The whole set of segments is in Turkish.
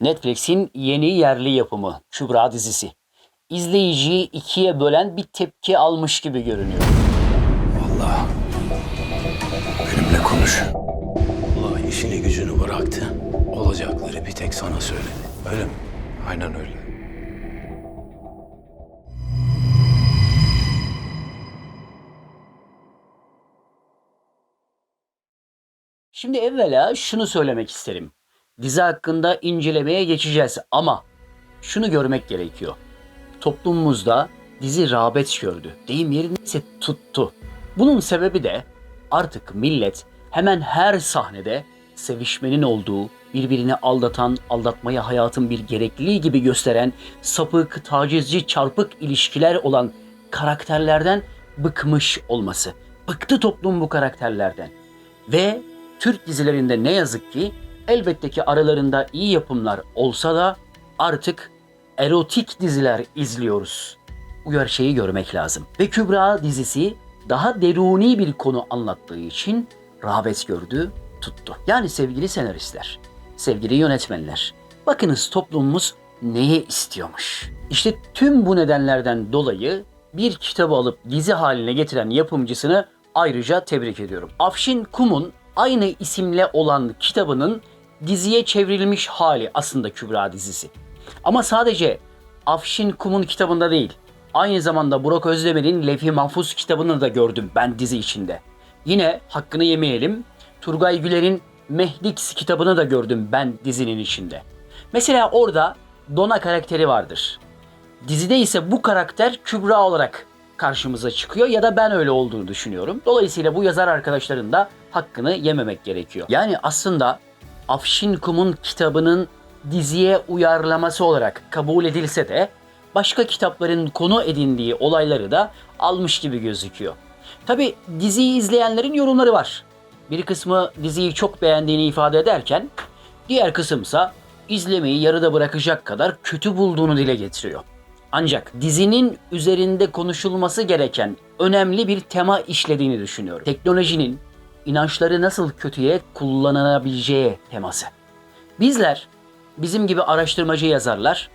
Netflix'in yeni yerli yapımı Kübra dizisi. İzleyiciyi ikiye bölen bir tepki almış gibi görünüyor. Allah. Benimle konuş. Allah işini gücünü bıraktı. Olacakları bir tek sana söyledi. Öyle mi? Aynen öyle. Şimdi evvela şunu söylemek isterim. Dizi hakkında incelemeye geçeceğiz ama şunu görmek gerekiyor. Toplumumuzda dizi rağbet gördü. Deyim yerindeyse tuttu. Bunun sebebi de artık millet hemen her sahnede sevişmenin olduğu, birbirini aldatan, aldatmayı hayatın bir gerekliliği gibi gösteren sapık, tacizci, çarpık ilişkiler olan karakterlerden bıkmış olması. Bıktı toplum bu karakterlerden. Ve Türk dizilerinde ne yazık ki elbette ki aralarında iyi yapımlar olsa da artık erotik diziler izliyoruz. Bu gerçeği görmek lazım. Ve Kübra dizisi daha deruni bir konu anlattığı için rağbet gördü, tuttu. Yani sevgili senaristler, sevgili yönetmenler, bakınız toplumumuz neyi istiyormuş. İşte tüm bu nedenlerden dolayı bir kitabı alıp dizi haline getiren yapımcısını ayrıca tebrik ediyorum. Afşin Kum'un aynı isimle olan kitabının diziye çevrilmiş hali aslında Kübra dizisi. Ama sadece Afşin Kum'un kitabında değil, aynı zamanda Burak Özdemir'in Levh-i Mahfuz kitabını da gördüm ben dizi içinde. Yine hakkını yemeyelim, Turgay Güler'in Mehdix kitabını da gördüm ben dizinin içinde. Mesela orada Dona karakteri vardır. Dizide ise bu karakter Kübra olarak karşımıza çıkıyor ya da ben öyle olduğunu düşünüyorum. Dolayısıyla bu yazar arkadaşların da hakkını yememek gerekiyor. Yani aslında Afşin Kum'un kitabının diziye uyarlaması olarak kabul edilse de başka kitapların konu edindiği olayları da almış gibi gözüküyor. Tabi diziyi izleyenlerin yorumları var. Bir kısmı diziyi çok beğendiğini ifade ederken diğer kısımsa izlemeyi yarıda bırakacak kadar kötü bulduğunu dile getiriyor. Ancak dizinin üzerinde konuşulması gereken önemli bir tema işlediğini düşünüyorum. Teknolojinin inançları nasıl kötüye kullanılabileceği teması. Bizler, bizim gibi araştırmacı yazarlar,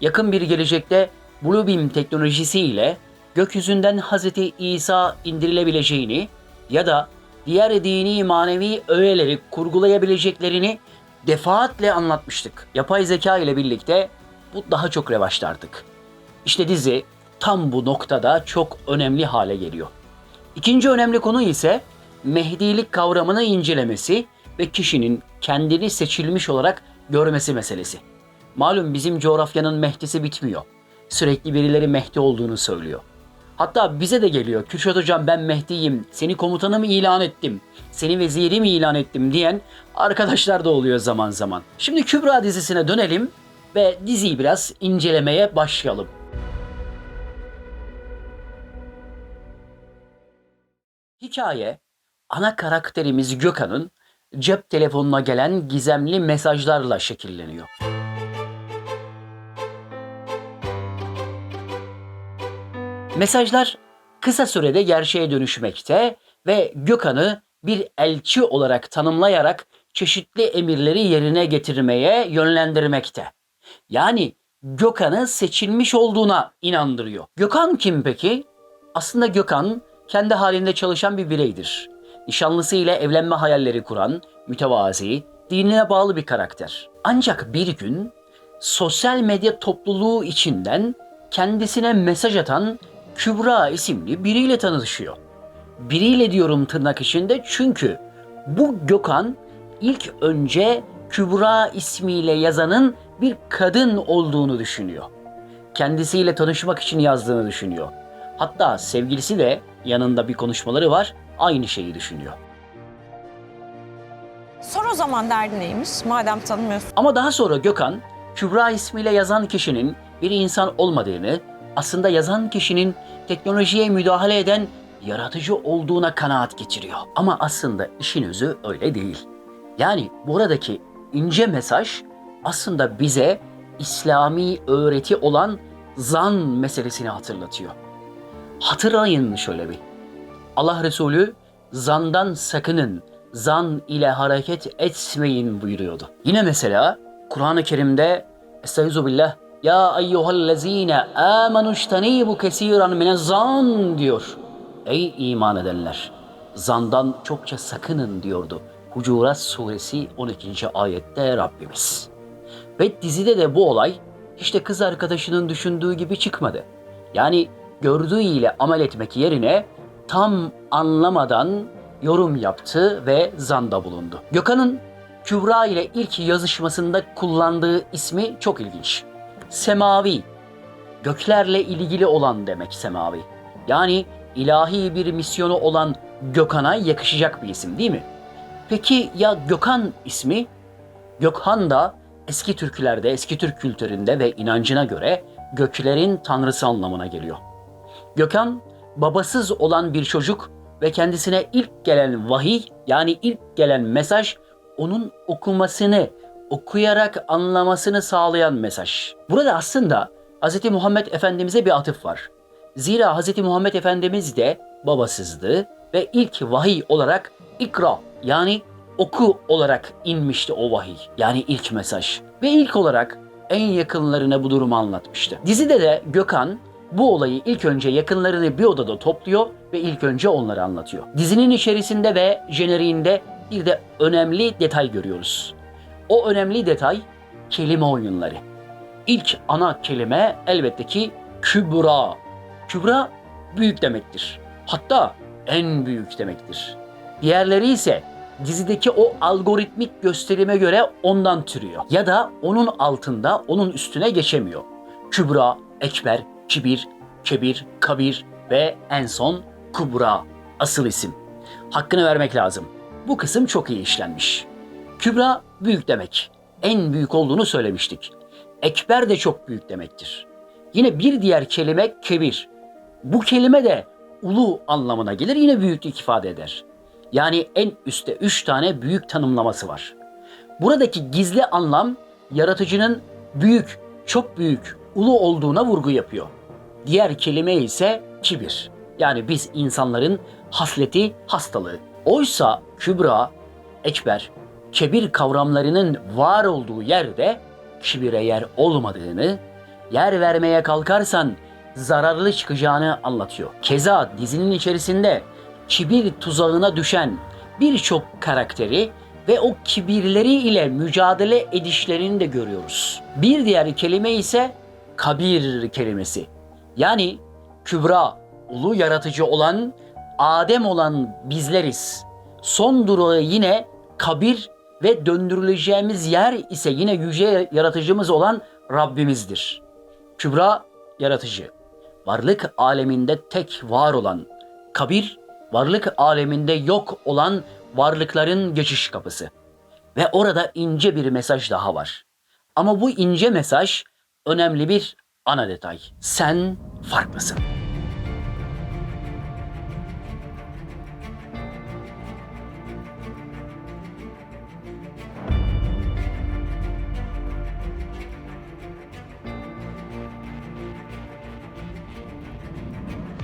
yakın bir gelecekte Bluebeam teknolojisiyle gökyüzünden Hz. İsa indirilebileceğini ya da diğer dini manevi öğeleri kurgulayabileceklerini defaatle anlatmıştık. Yapay zeka ile birlikte bu daha çok revaçta artık. İşte dizi tam bu noktada çok önemli hale geliyor. İkinci önemli konu ise Mehdilik kavramını incelemesi ve kişinin kendini seçilmiş olarak görmesi meselesi. Malum bizim coğrafyanın Mehdisi bitmiyor. Sürekli birileri Mehdi olduğunu söylüyor. Hatta bize de geliyor. Kürşat hocam ben Mehdi'yim, seni komutanım ilan ettim, seni vezirim ilan ettim diyen arkadaşlar da oluyor zaman zaman. Şimdi Kübra dizisine dönelim ve diziyi biraz incelemeye başlayalım. Hikaye ana karakterimiz Gökhan'ın cep telefonuna gelen gizemli mesajlarla şekilleniyor. Mesajlar kısa sürede gerçeğe dönüşmekte ve Gökhan'ı bir elçi olarak tanımlayarak çeşitli emirleri yerine getirmeye yönlendirmekte. Yani Gökhan'ı seçilmiş olduğuna inandırıyor. Gökhan kim peki? Aslında Gökhan kendi halinde çalışan bir bireydir. Nişanlısı ile evlenme hayalleri kuran, mütevazi, dinine bağlı bir karakter. Ancak bir gün sosyal medya topluluğu içinden kendisine mesaj atan Kübra isimli biriyle tanışıyor. Biriyle diyorum tırnak içinde çünkü bu Gökhan ilk önce Kübra ismiyle yazanın bir kadın olduğunu düşünüyor. Kendisiyle tanışmak için yazdığını düşünüyor. Hatta sevgilisi de yanında bir konuşmaları var aynı şeyi düşünüyor. Sor o zaman derdi neymiş madem tanımıyorsun. Ama daha sonra Gökhan, Kübra ismiyle yazan kişinin bir insan olmadığını, aslında yazan kişinin teknolojiye müdahale eden yaratıcı olduğuna kanaat getiriyor. Ama aslında işin özü öyle değil. Yani buradaki ince mesaj aslında bize İslami öğreti olan zan meselesini hatırlatıyor. Hatırlayın şöyle bir. Allah Resulü zandan sakının, zan ile hareket etmeyin buyuruyordu. Yine mesela Kur'an-ı Kerim'de Estaizu billah Ya eyyühellezine amenu iştenibu kesiran minezzan diyor. Ey iman edenler! Zandan çokça sakının diyordu. Hucurat suresi 12. ayette Rabbimiz. Ve dizide de bu olay de kız arkadaşının düşündüğü gibi çıkmadı. Yani gördüğü ile amel etmek yerine tam anlamadan yorum yaptı ve zanda bulundu. Gökhan'ın Kübra ile ilk yazışmasında kullandığı ismi çok ilginç. Semavi. Göklerle ilgili olan demek semavi. Yani ilahi bir misyonu olan Gökhan'a yakışacak bir isim değil mi? Peki ya Gökhan ismi? Gökhan da eski türkülerde, eski Türk kültüründe ve inancına göre göklerin tanrısı anlamına geliyor. Gökhan babasız olan bir çocuk ve kendisine ilk gelen vahiy yani ilk gelen mesaj onun okumasını, okuyarak anlamasını sağlayan mesaj. Burada aslında Hz. Muhammed Efendimiz'e bir atıf var. Zira Hz. Muhammed Efendimiz de babasızdı ve ilk vahiy olarak ikra yani oku olarak inmişti o vahiy. Yani ilk mesaj. Ve ilk olarak en yakınlarına bu durumu anlatmıştı. Dizide de Gökhan bu olayı ilk önce yakınlarını bir odada topluyor ve ilk önce onları anlatıyor. Dizinin içerisinde ve jeneriğinde bir de önemli detay görüyoruz. O önemli detay kelime oyunları. İlk ana kelime elbette ki kübra. Kübra büyük demektir. Hatta en büyük demektir. Diğerleri ise dizideki o algoritmik gösterime göre ondan türüyor. Ya da onun altında, onun üstüne geçemiyor. Kübra, Ekber, Kibir, Kebir, Kabir ve en son Kubra asıl isim. Hakkını vermek lazım. Bu kısım çok iyi işlenmiş. Kübra büyük demek. En büyük olduğunu söylemiştik. Ekber de çok büyük demektir. Yine bir diğer kelime kebir. Bu kelime de ulu anlamına gelir yine büyüklük ifade eder. Yani en üstte üç tane büyük tanımlaması var. Buradaki gizli anlam yaratıcının büyük, çok büyük, ulu olduğuna vurgu yapıyor. Diğer kelime ise kibir. Yani biz insanların hasleti, hastalığı. Oysa kübra, ekber, kebir kavramlarının var olduğu yerde kibire yer olmadığını, yer vermeye kalkarsan zararlı çıkacağını anlatıyor. Keza dizinin içerisinde kibir tuzağına düşen birçok karakteri ve o kibirleri ile mücadele edişlerini de görüyoruz. Bir diğer kelime ise kabir kelimesi. Yani kübra, ulu yaratıcı olan, Adem olan bizleriz. Son durağı yine kabir ve döndürüleceğimiz yer ise yine yüce yaratıcımız olan Rabbimizdir. Kübra yaratıcı. Varlık aleminde tek var olan. Kabir varlık aleminde yok olan varlıkların geçiş kapısı. Ve orada ince bir mesaj daha var. Ama bu ince mesaj önemli bir ana detay. Sen farklısın.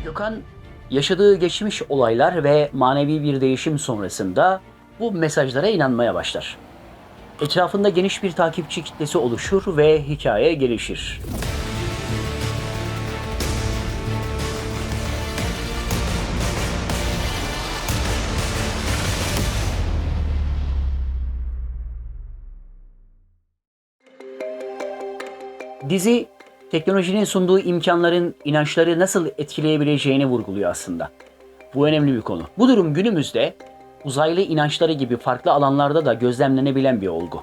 Gökhan yaşadığı geçmiş olaylar ve manevi bir değişim sonrasında bu mesajlara inanmaya başlar. Etrafında geniş bir takipçi kitlesi oluşur ve hikaye gelişir. Dizi teknolojinin sunduğu imkanların inançları nasıl etkileyebileceğini vurguluyor aslında. Bu önemli bir konu. Bu durum günümüzde uzaylı inançları gibi farklı alanlarda da gözlemlenebilen bir olgu.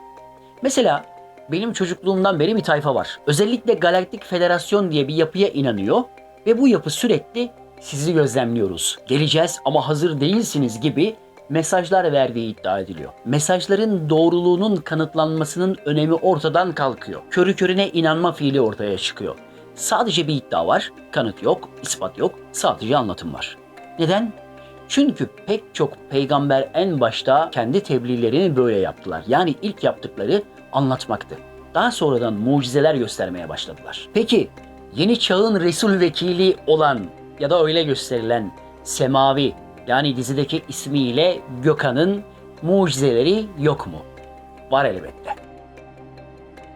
Mesela benim çocukluğumdan beri bir tayfa var. Özellikle Galaktik Federasyon diye bir yapıya inanıyor ve bu yapı sürekli sizi gözlemliyoruz. Geleceğiz ama hazır değilsiniz gibi mesajlar verdiği iddia ediliyor. Mesajların doğruluğunun kanıtlanmasının önemi ortadan kalkıyor. Körü körüne inanma fiili ortaya çıkıyor. Sadece bir iddia var, kanıt yok, ispat yok, sadece anlatım var. Neden? Çünkü pek çok peygamber en başta kendi tebliğlerini böyle yaptılar. Yani ilk yaptıkları anlatmaktı. Daha sonradan mucizeler göstermeye başladılar. Peki yeni çağın Resul vekili olan ya da öyle gösterilen Semavi yani dizideki ismiyle Gökhan'ın mucizeleri yok mu? Var elbette.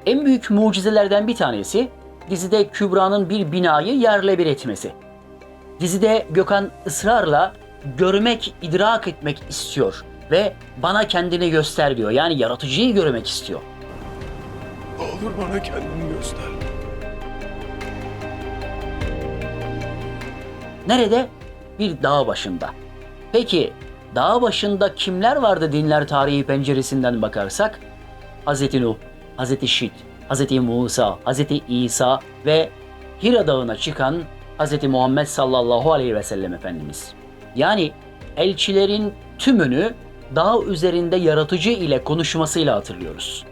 En büyük mucizelerden bir tanesi dizide Kübra'nın bir binayı yerle bir etmesi. Dizide Gökhan ısrarla görmek, idrak etmek istiyor ve bana kendini göster diyor. Yani yaratıcıyı görmek istiyor. Ne olur bana kendini göster. Nerede? Bir dağ başında. Peki dağ başında kimler vardı dinler tarihi penceresinden bakarsak? Hz. Nuh, Hz. Şit, Hz. Musa, Hz. İsa ve Hira Dağı'na çıkan Hz. Muhammed sallallahu aleyhi ve sellem Efendimiz. Yani elçilerin tümünü dağ üzerinde yaratıcı ile konuşmasıyla hatırlıyoruz.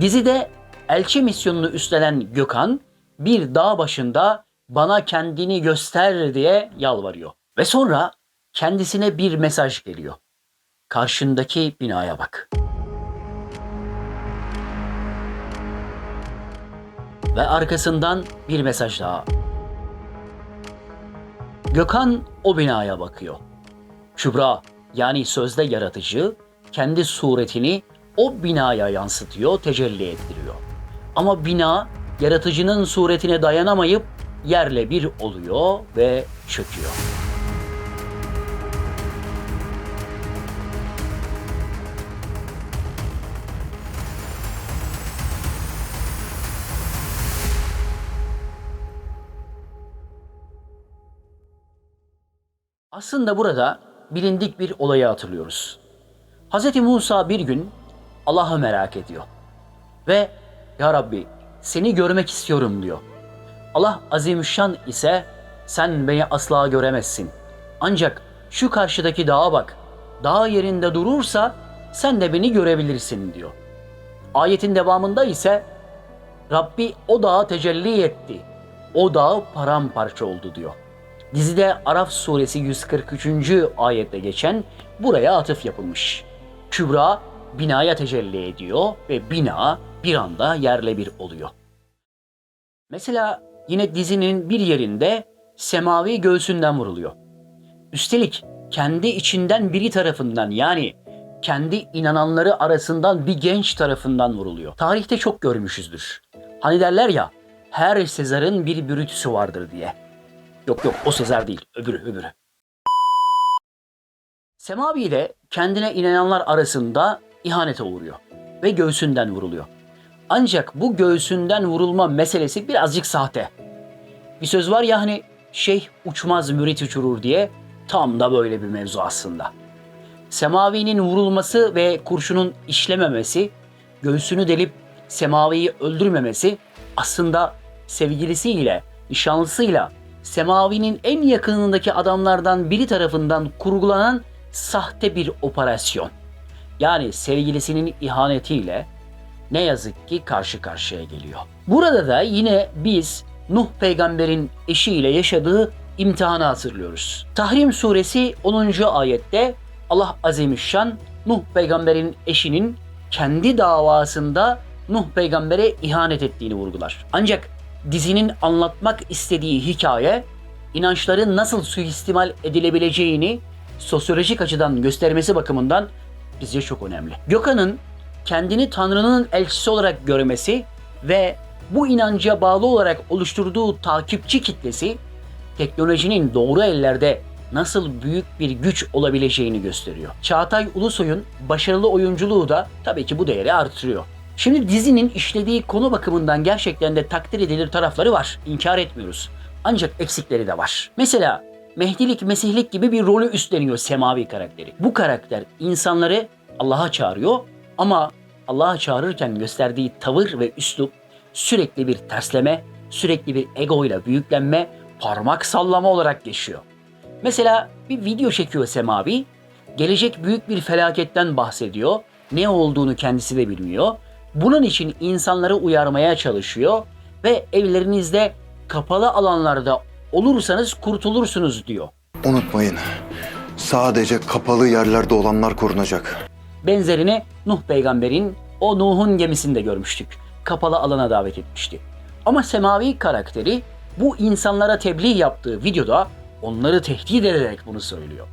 Dizide elçi misyonunu üstlenen Gökhan bir dağ başında bana kendini göster diye yalvarıyor. Ve sonra kendisine bir mesaj geliyor. Karşındaki binaya bak. Ve arkasından bir mesaj daha. Gökhan o binaya bakıyor. Kübra yani sözde yaratıcı kendi suretini o binaya yansıtıyor, tecelli ettiriyor. Ama bina yaratıcının suretine dayanamayıp yerle bir oluyor ve çöküyor. Aslında burada bilindik bir olayı hatırlıyoruz. Hz. Musa bir gün Allah'ı merak ediyor. Ve Ya Rabbi seni görmek istiyorum diyor. Allah azimüşşan ise sen beni asla göremezsin. Ancak şu karşıdaki dağa bak. Dağ yerinde durursa sen de beni görebilirsin diyor. Ayetin devamında ise Rabbi o dağa tecelli etti. O dağ paramparça oldu diyor. Dizide Araf suresi 143. ayette geçen buraya atıf yapılmış. Kübra binaya tecelli ediyor ve bina bir anda yerle bir oluyor. Mesela yine dizinin bir yerinde semavi göğsünden vuruluyor. Üstelik kendi içinden biri tarafından yani kendi inananları arasından bir genç tarafından vuruluyor. Tarihte çok görmüşüzdür. Hani derler ya her Sezar'ın bir bürütüsü vardır diye. Yok yok o Sezar değil öbürü öbürü. Semavi de kendine inananlar arasında ihanete uğruyor ve göğsünden vuruluyor. Ancak bu göğsünden vurulma meselesi birazcık sahte. Bir söz var ya hani şeyh uçmaz mürit uçurur diye tam da böyle bir mevzu aslında. Semavi'nin vurulması ve kurşunun işlememesi, göğsünü delip Semavi'yi öldürmemesi aslında sevgilisiyle, nişanlısıyla Semavi'nin en yakınındaki adamlardan biri tarafından kurgulanan sahte bir operasyon. Yani sevgilisinin ihanetiyle ne yazık ki karşı karşıya geliyor. Burada da yine biz Nuh peygamberin eşiyle yaşadığı imtihanı hatırlıyoruz. Tahrim suresi 10. ayette Allah azimüşşan Nuh peygamberin eşinin kendi davasında Nuh peygambere ihanet ettiğini vurgular. Ancak dizinin anlatmak istediği hikaye inançların nasıl suistimal edilebileceğini sosyolojik açıdan göstermesi bakımından bizce çok önemli. Gökhan'ın kendini Tanrı'nın elçisi olarak görmesi ve bu inanca bağlı olarak oluşturduğu takipçi kitlesi teknolojinin doğru ellerde nasıl büyük bir güç olabileceğini gösteriyor. Çağatay Ulusoy'un başarılı oyunculuğu da tabii ki bu değeri artırıyor. Şimdi dizinin işlediği konu bakımından gerçekten de takdir edilir tarafları var. İnkar etmiyoruz. Ancak eksikleri de var. Mesela Mehdilik, Mesihlik gibi bir rolü üstleniyor Semavi karakteri. Bu karakter insanları Allah'a çağırıyor ama Allah'a çağırırken gösterdiği tavır ve üslup sürekli bir tersleme, sürekli bir egoyla büyüklenme, parmak sallama olarak geçiyor. Mesela bir video çekiyor Semavi, gelecek büyük bir felaketten bahsediyor, ne olduğunu kendisi de bilmiyor. Bunun için insanları uyarmaya çalışıyor ve evlerinizde kapalı alanlarda olursanız kurtulursunuz diyor. Unutmayın. Sadece kapalı yerlerde olanlar korunacak. Benzerini Nuh peygamberin o Nuh'un gemisinde görmüştük. Kapalı alana davet etmişti. Ama Semavi karakteri bu insanlara tebliğ yaptığı videoda onları tehdit ederek bunu söylüyor.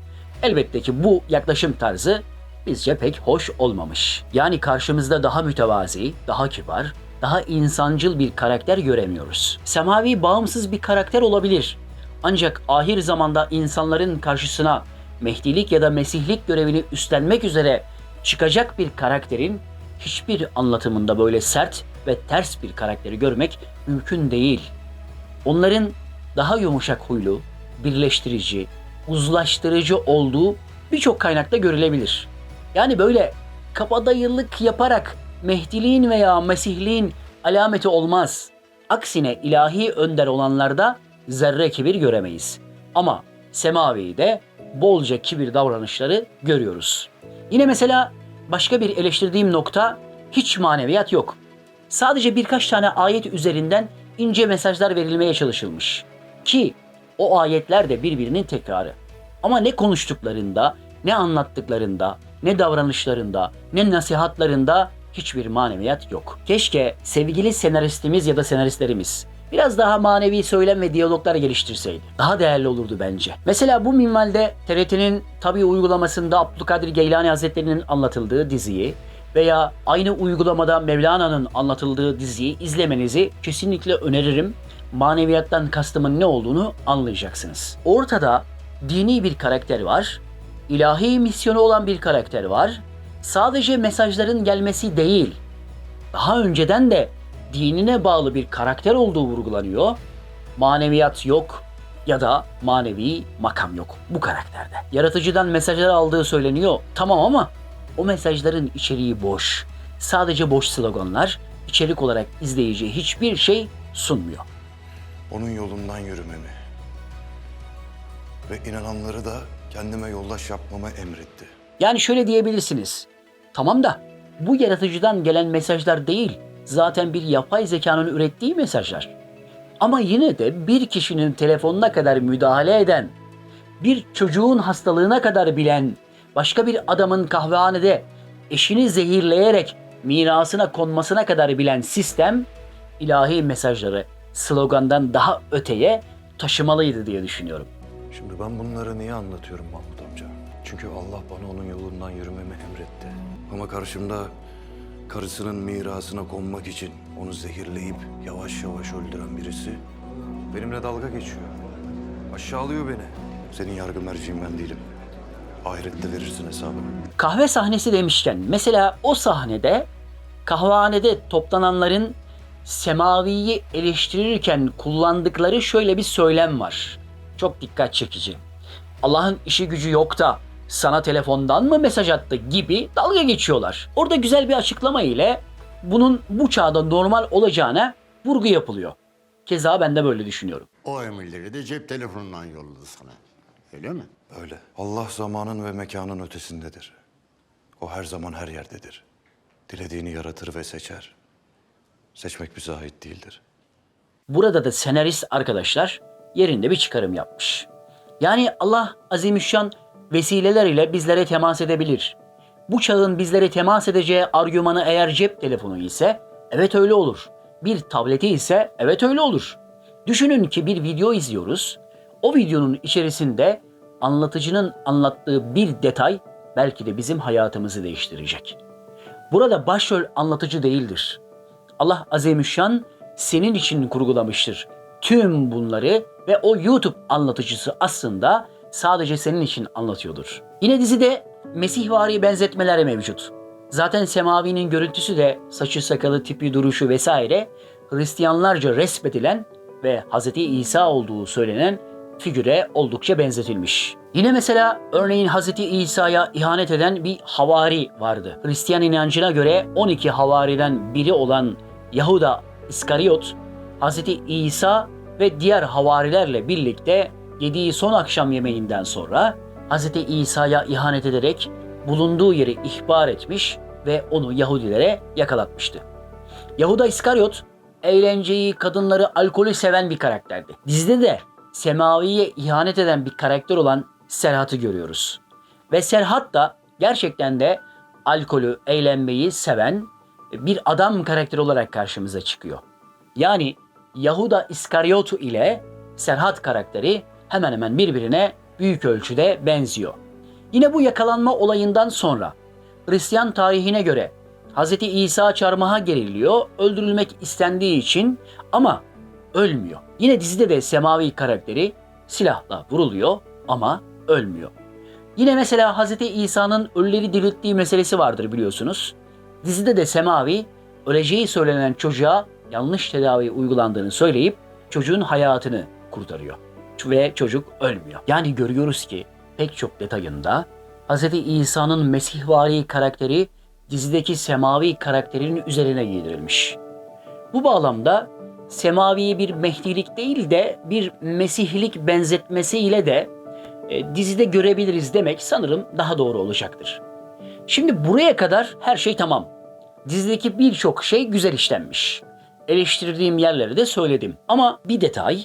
Elbette ki bu yaklaşım tarzı bizce pek hoş olmamış. Yani karşımızda daha mütevazi, daha kibar, daha insancıl bir karakter göremiyoruz. Semavi bağımsız bir karakter olabilir. Ancak ahir zamanda insanların karşısına Mehdilik ya da Mesihlik görevini üstlenmek üzere çıkacak bir karakterin hiçbir anlatımında böyle sert ve ters bir karakteri görmek mümkün değil. Onların daha yumuşak huylu, birleştirici, uzlaştırıcı olduğu birçok kaynakta görülebilir. Yani böyle kabadayılık yaparak Mehdiliğin veya Mesihliğin alameti olmaz. Aksine ilahi önder olanlarda zerre kibir göremeyiz. Ama Semavi'de bolca kibir davranışları görüyoruz. Yine mesela başka bir eleştirdiğim nokta hiç maneviyat yok. Sadece birkaç tane ayet üzerinden ince mesajlar verilmeye çalışılmış. Ki o ayetler de birbirinin tekrarı. Ama ne konuştuklarında, ne anlattıklarında, ne davranışlarında, ne nasihatlarında hiçbir maneviyat yok. Keşke sevgili senaristimiz ya da senaristlerimiz biraz daha manevi söylem ve diyaloglar geliştirseydi. Daha değerli olurdu bence. Mesela bu minvalde TRT'nin tabi uygulamasında Abdülkadir Geylani Hazretleri'nin anlatıldığı diziyi veya aynı uygulamada Mevlana'nın anlatıldığı diziyi izlemenizi kesinlikle öneririm. Maneviyattan kastımın ne olduğunu anlayacaksınız. Ortada dini bir karakter var, ilahi misyonu olan bir karakter var. Sadece mesajların gelmesi değil, daha önceden de dinine bağlı bir karakter olduğu vurgulanıyor. Maneviyat yok ya da manevi makam yok bu karakterde. Yaratıcıdan mesajlar aldığı söyleniyor. Tamam ama o mesajların içeriği boş. Sadece boş sloganlar, içerik olarak izleyiciye hiçbir şey sunmuyor. Onun yolundan yürümemi ve inananları da kendime yoldaş yapmama emretti. Yani şöyle diyebilirsiniz. Tamam da bu yaratıcıdan gelen mesajlar değil. Zaten bir yapay zekanın ürettiği mesajlar. Ama yine de bir kişinin telefonuna kadar müdahale eden, bir çocuğun hastalığına kadar bilen, başka bir adamın kahvehanede eşini zehirleyerek mirasına konmasına kadar bilen sistem ilahi mesajları slogandan daha öteye taşımalıydı diye düşünüyorum. Şimdi ben bunları niye anlatıyorum Mahmut amca? Çünkü Allah bana onun yolundan yürümemi emretti. Ama karşımda karısının mirasına konmak için onu zehirleyip yavaş yavaş öldüren birisi benimle dalga geçiyor. Aşağılıyor beni. Senin yargı merciğin ben değilim. Ahirette verirsin hesabını. Kahve sahnesi demişken mesela o sahnede kahvehanede toplananların semaviyi eleştirirken kullandıkları şöyle bir söylem var. Çok dikkat çekici. Allah'ın işi gücü yok da sana telefondan mı mesaj attı gibi dalga geçiyorlar. Orada güzel bir açıklama ile bunun bu çağda normal olacağına vurgu yapılıyor. Keza ben de böyle düşünüyorum. O emirleri de cep telefonundan yolladı sana. Öyle mi? Öyle. Allah zamanın ve mekanın ötesindedir. O her zaman her yerdedir. Dilediğini yaratır ve seçer. Seçmek bize ait değildir. Burada da senarist arkadaşlar yerinde bir çıkarım yapmış. Yani Allah azimüşşan vesileler ile bizlere temas edebilir. Bu çağın bizlere temas edeceği argümanı eğer cep telefonu ise evet öyle olur. Bir tableti ise evet öyle olur. Düşünün ki bir video izliyoruz. O videonun içerisinde anlatıcının anlattığı bir detay belki de bizim hayatımızı değiştirecek. Burada başrol anlatıcı değildir. Allah Azimüşşan senin için kurgulamıştır. Tüm bunları ve o YouTube anlatıcısı aslında sadece senin için anlatıyordur. Yine dizide Mesihvari benzetmeler mevcut. Zaten Semavi'nin görüntüsü de saçı sakalı tipi duruşu vesaire Hristiyanlarca resmedilen ve Hz. İsa olduğu söylenen figüre oldukça benzetilmiş. Yine mesela örneğin Hz. İsa'ya ihanet eden bir havari vardı. Hristiyan inancına göre 12 havariden biri olan Yahuda İskariot, Hz. İsa ve diğer havarilerle birlikte yediği son akşam yemeğinden sonra Hz. İsa'ya ihanet ederek bulunduğu yeri ihbar etmiş ve onu Yahudilere yakalatmıştı. Yahuda İskariot eğlenceyi, kadınları, alkolü seven bir karakterdi. Dizide de Semavi'ye ihanet eden bir karakter olan Serhat'ı görüyoruz. Ve Serhat da gerçekten de alkolü, eğlenmeyi seven bir adam karakteri olarak karşımıza çıkıyor. Yani Yahuda İskariot ile Serhat karakteri hemen hemen birbirine büyük ölçüde benziyor. Yine bu yakalanma olayından sonra Hristiyan tarihine göre Hz. İsa çarmıha geriliyor, öldürülmek istendiği için ama ölmüyor. Yine dizide de semavi karakteri silahla vuruluyor ama ölmüyor. Yine mesela Hz. İsa'nın ölüleri dirilttiği meselesi vardır biliyorsunuz. Dizide de Semavi öleceği söylenen çocuğa yanlış tedavi uygulandığını söyleyip çocuğun hayatını kurtarıyor. Ve çocuk ölmüyor. Yani görüyoruz ki pek çok detayında Hz. İsa'nın Mesihvari karakteri dizideki Semavi karakterinin üzerine giydirilmiş. Bu bağlamda Semavi'yi bir Mehdilik değil de bir Mesihlik benzetmesiyle de e, dizide görebiliriz demek sanırım daha doğru olacaktır. Şimdi buraya kadar her şey tamam. Dizideki birçok şey güzel işlenmiş. Eleştirdiğim yerleri de söyledim. Ama bir detay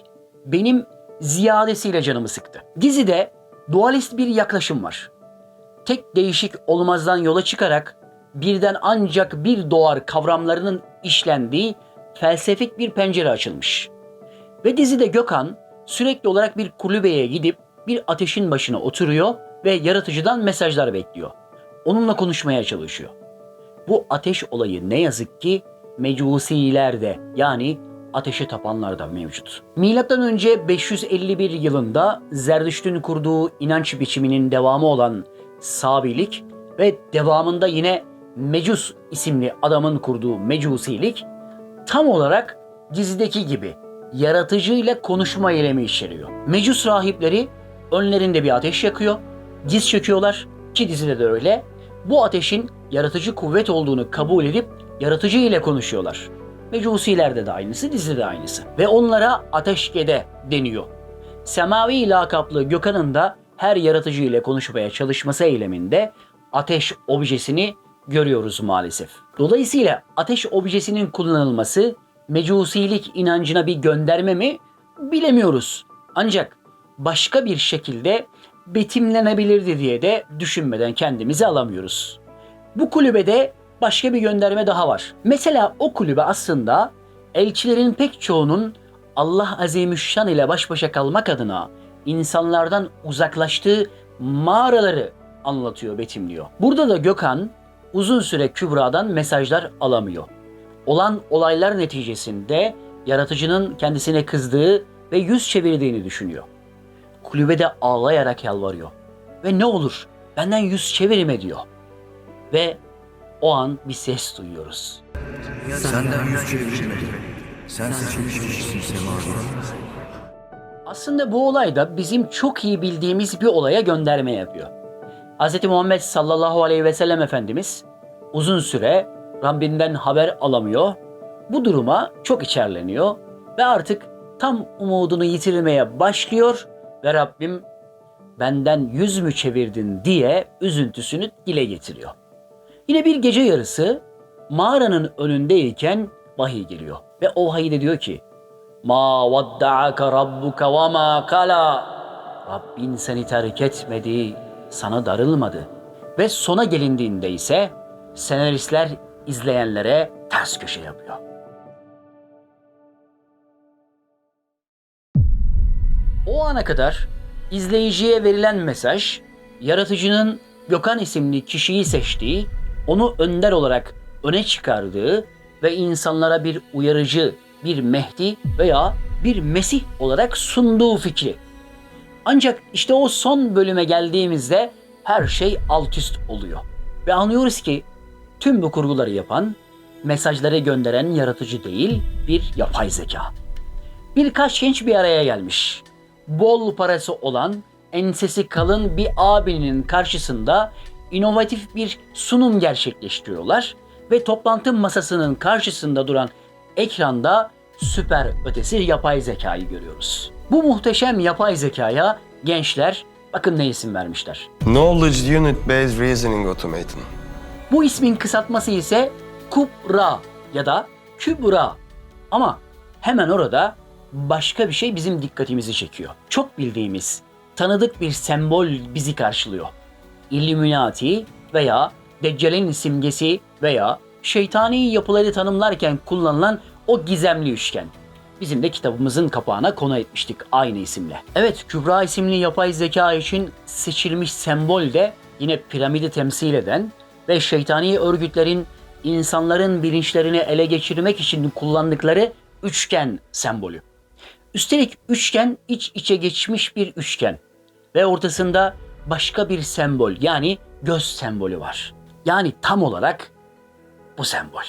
benim ziyadesiyle canımı sıktı. Dizide dualist bir yaklaşım var. Tek değişik olmazdan yola çıkarak birden ancak bir doğar kavramlarının işlendiği felsefik bir pencere açılmış. Ve dizide Gökhan sürekli olarak bir kulübeye gidip bir ateşin başına oturuyor ve yaratıcıdan mesajlar bekliyor. Onunla konuşmaya çalışıyor. Bu ateş olayı ne yazık ki mecusilerde yani ateşe tapanlarda mevcut. Milattan önce 551 yılında Zerdüşt'ün kurduğu inanç biçiminin devamı olan Sabilik ve devamında yine Mecus isimli adamın kurduğu Mecusilik tam olarak dizideki gibi yaratıcı ile konuşma eylemi içeriyor. Mecus rahipleri önlerinde bir ateş yakıyor, diz çöküyorlar ki dizide de öyle. Bu ateşin yaratıcı kuvvet olduğunu kabul edip yaratıcı ile konuşuyorlar. Mecusilerde de aynısı, dizide de aynısı. Ve onlara ateşkede deniyor. Semavi lakaplı Gökhan'ın da her yaratıcı ile konuşmaya çalışması eyleminde ateş objesini görüyoruz maalesef. Dolayısıyla ateş objesinin kullanılması mecusilik inancına bir gönderme mi bilemiyoruz. Ancak başka bir şekilde betimlenebilirdi diye de düşünmeden kendimizi alamıyoruz. Bu kulübede başka bir gönderme daha var. Mesela o kulübe aslında elçilerin pek çoğunun Allah Azimüşşan ile baş başa kalmak adına insanlardan uzaklaştığı mağaraları anlatıyor, betimliyor. Burada da Gökhan uzun süre Kübra'dan mesajlar alamıyor. Olan olaylar neticesinde yaratıcının kendisine kızdığı ve yüz çevirdiğini düşünüyor. Kulübede ağlayarak yalvarıyor. Ve ne olur benden yüz çevirme diyor. Ve o an bir ses duyuyoruz. Senden yüz çevirmedi. Sen seçilmiş kişisin Semavi. Aslında bu olay da bizim çok iyi bildiğimiz bir olaya gönderme yapıyor. Hz. Muhammed sallallahu aleyhi ve sellem Efendimiz uzun süre Rabbinden haber alamıyor. Bu duruma çok içerleniyor ve artık tam umudunu yitirmeye başlıyor ve Rabbim benden yüz mü çevirdin diye üzüntüsünü dile getiriyor. Yine bir gece yarısı mağaranın önündeyken vahiy geliyor ve o vahiyde diyor ki Ma vadda'aka rabbuka ve ma kala. Rabbin seni terk etmedi, sana darılmadı. Ve sona gelindiğinde ise senaristler izleyenlere ters köşe yapıyor. O ana kadar izleyiciye verilen mesaj, yaratıcının Gökhan isimli kişiyi seçtiği, onu önder olarak öne çıkardığı ve insanlara bir uyarıcı, bir Mehdi veya bir Mesih olarak sunduğu fikri. Ancak işte o son bölüme geldiğimizde her şey alt üst oluyor. Ve anlıyoruz ki tüm bu kurguları yapan, mesajları gönderen yaratıcı değil, bir yapay zeka. Birkaç genç bir araya gelmiş. Bol parası olan, ensesi kalın bir abinin karşısında inovatif bir sunum gerçekleştiriyorlar ve toplantı masasının karşısında duran ekranda süper ötesi yapay zekayı görüyoruz. Bu muhteşem yapay zekaya gençler bakın ne isim vermişler. Knowledge Unit Based Reasoning Automaton. Bu ismin kısaltması ise Kubra ya da Kübra. Ama hemen orada başka bir şey bizim dikkatimizi çekiyor. Çok bildiğimiz, tanıdık bir sembol bizi karşılıyor. Illuminati veya Deccal'in simgesi veya şeytani yapıları tanımlarken kullanılan o gizemli üçgen. Bizim de kitabımızın kapağına konu etmiştik aynı isimle. Evet Kübra isimli yapay zeka için seçilmiş sembol de yine piramidi temsil eden ve şeytani örgütlerin insanların bilinçlerini ele geçirmek için kullandıkları üçgen sembolü. Üstelik üçgen iç içe geçmiş bir üçgen ve ortasında başka bir sembol yani göz sembolü var. Yani tam olarak bu sembol.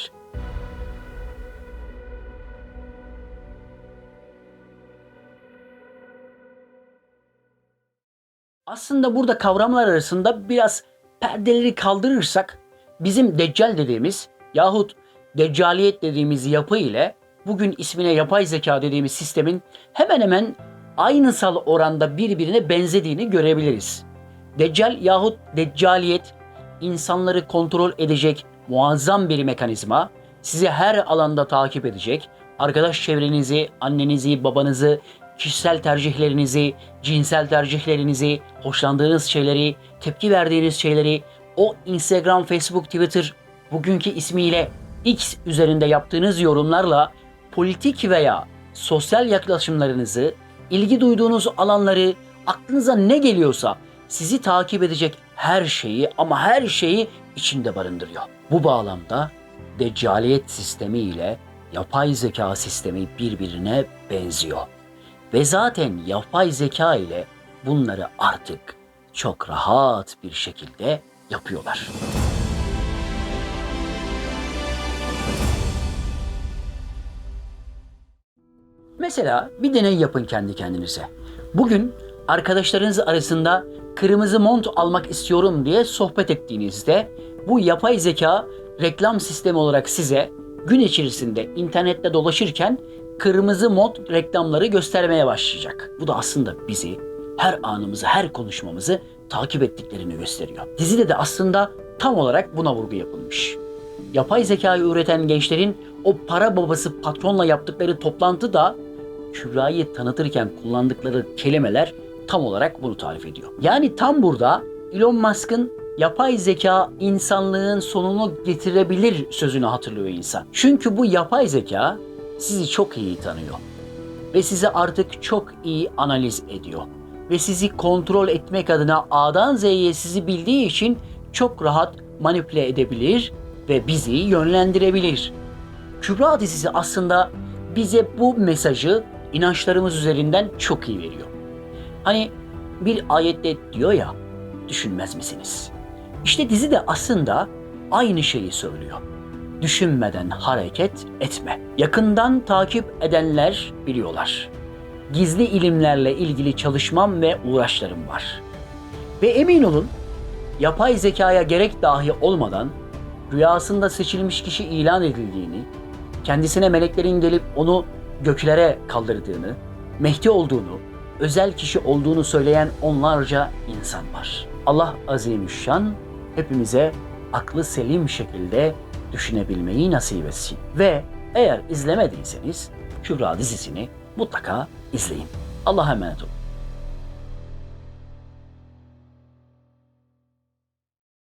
Aslında burada kavramlar arasında biraz perdeleri kaldırırsak bizim deccal dediğimiz yahut deccaliyet dediğimiz yapı ile bugün ismine yapay zeka dediğimiz sistemin hemen hemen aynısal oranda birbirine benzediğini görebiliriz. Deccal yahut deccaliyet insanları kontrol edecek muazzam bir mekanizma, sizi her alanda takip edecek, arkadaş çevrenizi, annenizi, babanızı, kişisel tercihlerinizi, cinsel tercihlerinizi, hoşlandığınız şeyleri, tepki verdiğiniz şeyleri, o Instagram, Facebook, Twitter, bugünkü ismiyle X üzerinde yaptığınız yorumlarla politik veya sosyal yaklaşımlarınızı, ilgi duyduğunuz alanları, aklınıza ne geliyorsa sizi takip edecek her şeyi ama her şeyi içinde barındırıyor. Bu bağlamda deccaliyet sistemi ile yapay zeka sistemi birbirine benziyor. Ve zaten yapay zeka ile bunları artık çok rahat bir şekilde yapıyorlar. Mesela bir deney yapın kendi kendinize. Bugün arkadaşlarınız arasında kırmızı mont almak istiyorum diye sohbet ettiğinizde bu yapay zeka reklam sistemi olarak size gün içerisinde internette dolaşırken kırmızı mont reklamları göstermeye başlayacak. Bu da aslında bizi her anımızı, her konuşmamızı takip ettiklerini gösteriyor. Dizide de aslında tam olarak buna vurgu yapılmış. Yapay zekayı üreten gençlerin o para babası patronla yaptıkları toplantı da Kübra'yı tanıtırken kullandıkları kelimeler tam olarak bunu tarif ediyor. Yani tam burada Elon Musk'ın yapay zeka insanlığın sonunu getirebilir sözünü hatırlıyor insan. Çünkü bu yapay zeka sizi çok iyi tanıyor ve sizi artık çok iyi analiz ediyor ve sizi kontrol etmek adına A'dan Z'ye sizi bildiği için çok rahat manipüle edebilir ve bizi yönlendirebilir. Kübra dizisi aslında bize bu mesajı inançlarımız üzerinden çok iyi veriyor. Hani bir ayette diyor ya, düşünmez misiniz? İşte dizi de aslında aynı şeyi söylüyor. Düşünmeden hareket etme. Yakından takip edenler biliyorlar. Gizli ilimlerle ilgili çalışmam ve uğraşlarım var. Ve emin olun yapay zekaya gerek dahi olmadan rüyasında seçilmiş kişi ilan edildiğini, kendisine meleklerin gelip onu göklere kaldırdığını, Mehdi olduğunu, özel kişi olduğunu söyleyen onlarca insan var. Allah azimüşşan hepimize aklı selim şekilde düşünebilmeyi nasip etsin. Ve eğer izlemediyseniz Kübra dizisini mutlaka izleyin. Allah'a emanet olun.